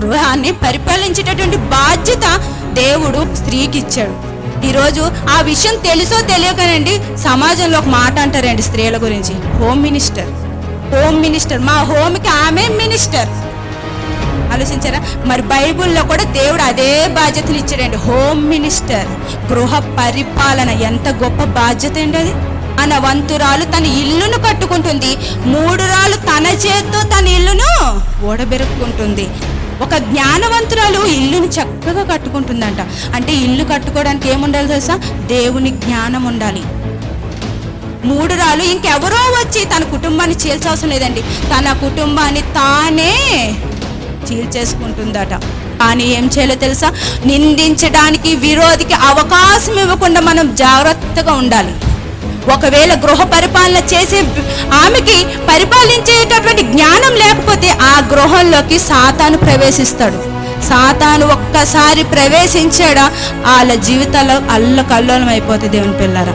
గృహాన్ని పరిపాలించేటటువంటి బాధ్యత దేవుడు స్త్రీకి ఇచ్చాడు ఈరోజు ఆ విషయం తెలుసో తెలియకనండి సమాజంలో ఒక మాట అంటారండి స్త్రీల గురించి. Home minister. Home minister. మా హోమ్కి ఆమె మినిస్టర్. ఆలోచించారా? మరి బైబిల్లో కూడా దేవుడు అదే బాధ్యతలు ఇచ్చాడండి. Home minister. గృహ పరిపాలన ఎంత గొప్ప బాధ్యత అండి అది. మన వంతురాలు తన ఇల్లును కట్టుకుంటుంది. మూడు రాళ్ళు తన చేత్తో తన ఇల్లును ఓడబెరుక్కుంటుంది. ఒక జ్ఞానవంతురాలు ఇల్లుని చక్కగా కట్టుకుంటుందంట. అంటే ఇల్లు కట్టుకోవడానికి ఏముండాలి తెలుసా? దేవుని జ్ఞానం ఉండాలి. మూడు రాళ్ళు ఇంకెవరో వచ్చి తన కుటుంబాన్ని చీల్చవసరం లేదండి. తన కుటుంబాన్ని తానే చీల్చేసుకుంటుందట. కానీ ఏం చేయాలో తెలుసా? నిందించడానికి విరోధికి అవకాశం ఇవ్వకుండా మనం జాగ్రత్తగా ఉండాలి. ఒకవేళ గృహ పరిపాలన చేసే ఆమెకి పరిపాలించేటటువంటి జ్ఞానం లేకపోతే ఆ గృహంలోకి సాతాను ప్రవేశిస్తాడు. సాతాను ఒక్కసారి ప్రవేశించాడా? వాళ్ళ జీవితాల్లో అల్ల కల్లోలం అయిపోతుంది దేవుని పిల్లరా.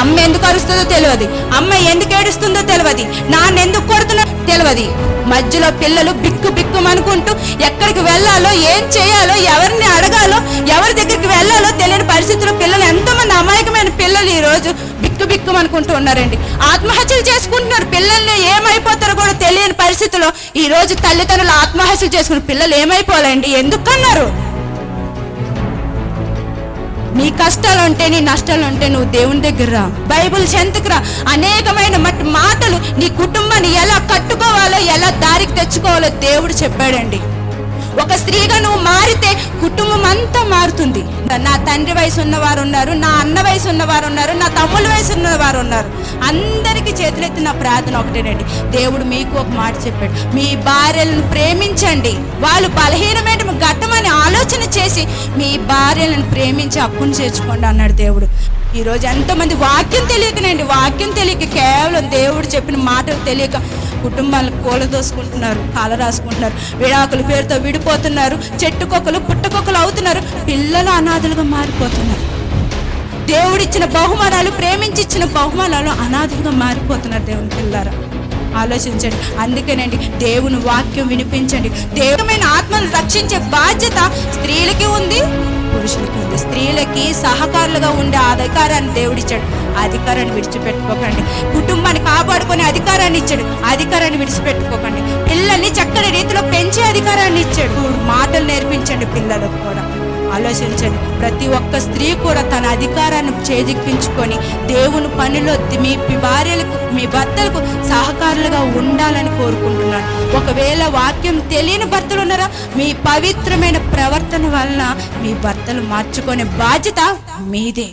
అమ్మ ఎందుకు అరుస్తుందో తెలియదు. అమ్మ ఎందుకు ఏడుస్తుందో తెలియదు. నాన్న ఎందుకు కొడుతున్నా తెలియదు. మధ్యలో పిల్లలు బిక్కు బిక్కు అనుకుంటూ ఎక్కడికి వెళ్ళాలో ఏం చేయాలో ఎవరిని అడగాలో ఎవరి దగ్గరికి వెళ్ళాలో తెలియని పరిస్థితుల్లో పిల్లలు ఎంతోమంది అమాయకమైన పిల్లలు ఈరోజు రోజు అనుకుంటూ ఉన్నారండి. ఆత్మహత్యలు చేసుకుంటున్నారు. పిల్లల్ని ఏమైపోతారో కూడా తెలియని పరిస్థితిలో ఈ రోజు తల్లిదండ్రులు ఆత్మహత్యలు చేసుకున్న పిల్లలు ఏమైపోవాలండి? ఎందుకన్నారు? నీ కష్టాలు ఉంటే నీ నష్టాలు ఉంటే నువ్వు దేవుని దగ్గర రా. బైబుల్ చెంతకు రా. అనేకమైన మట్ మాటలు నీ కుటుంబాన్ని ఎలా కట్టుకోవాలో ఎలా దారికి తెచ్చుకోవాలో దేవుడు చెప్పాడండి. ఒక స్త్రీగా నువ్వు మారితే కుటుంబం అంతా మారుతుంది. నా తండ్రి వయసు ఉన్నవారు ఉన్నారు నా అన్న వయసు ఉన్నవారు ఉన్నారు నా తమ్ముళ్ళ వయసు ఉన్నవారు ఉన్నారు అందరికీ చేతులెత్తి నా ప్రార్థన ఒకటేనండి. దేవుడు మీకు ఒక మాట చెప్పాడు. మీ భార్యలను ప్రేమించండి. వాళ్ళు బలహీనమైన ఘట్టమని ఆలోచన చేసి మీ భార్యలను ప్రేమించి హక్కును చేర్చుకోండి అన్నాడు దేవుడు. ఈరోజు ఎంతోమంది వాక్యం తెలియకనండి. వాక్యం తెలియక కేవలం దేవుడు చెప్పిన మాటలు తెలియక కుటుంబాలను కూలదోసుకుంటున్నారు కాల రాసుకుంటున్నారు విడాకుల పేరుతో విడిపోతున్నారు చెట్టుకొక్కలు పుట్టకొక్కలు అవుతున్నారు పిల్లలు అనాథలుగా మారిపోతున్నారు. దేవుడిచ్చిన బహుమానాలు ప్రేమించి ఇచ్చిన బహుమానాలు అనాథలుగా మారిపోతున్నారు దేవుని పిల్లారా. ఆలోచించండి. అందుకేనండి దేవుని వాక్యం వినిపించండి. దేవుమైన ఆత్మను రక్షించే బాధ్యత స్త్రీలకి ఉంది పురుషులకి ఉంది. స్త్రీలకి సహకారులుగా ఉండే అధికారాన్ని దేవుడిచ్చాడు. అధికారాన్ని విడిచిపెట్టుకోకండి. కాపాడుకునే అధికారాన్ని ఇచ్చాడు. అధికారాన్ని విడిచిపెట్టుకోకండి. పిల్లల్ని చక్కని రీతిలో పెంచే అధికారాన్ని ఇచ్చాడు. మాటలు నేర్పించండి పిల్లలకు కూడా. ఆలోచించండి. ప్రతి ఒక్క స్త్రీ కూడా తన అధికారాన్ని చేజిక్కించుకొని దేవుని పనిలో మీ భార్యలకు మీ భర్తలకు సహకారులుగా ఉండాలని కోరుకుంటున్నాను. ఒకవేళ వాక్యం తెలియని భర్తలు ఉన్నారా? మీ పవిత్రమైన ప్రవర్తన వలన మీ భర్తలు మార్చుకునే బాధ్యత మీదే.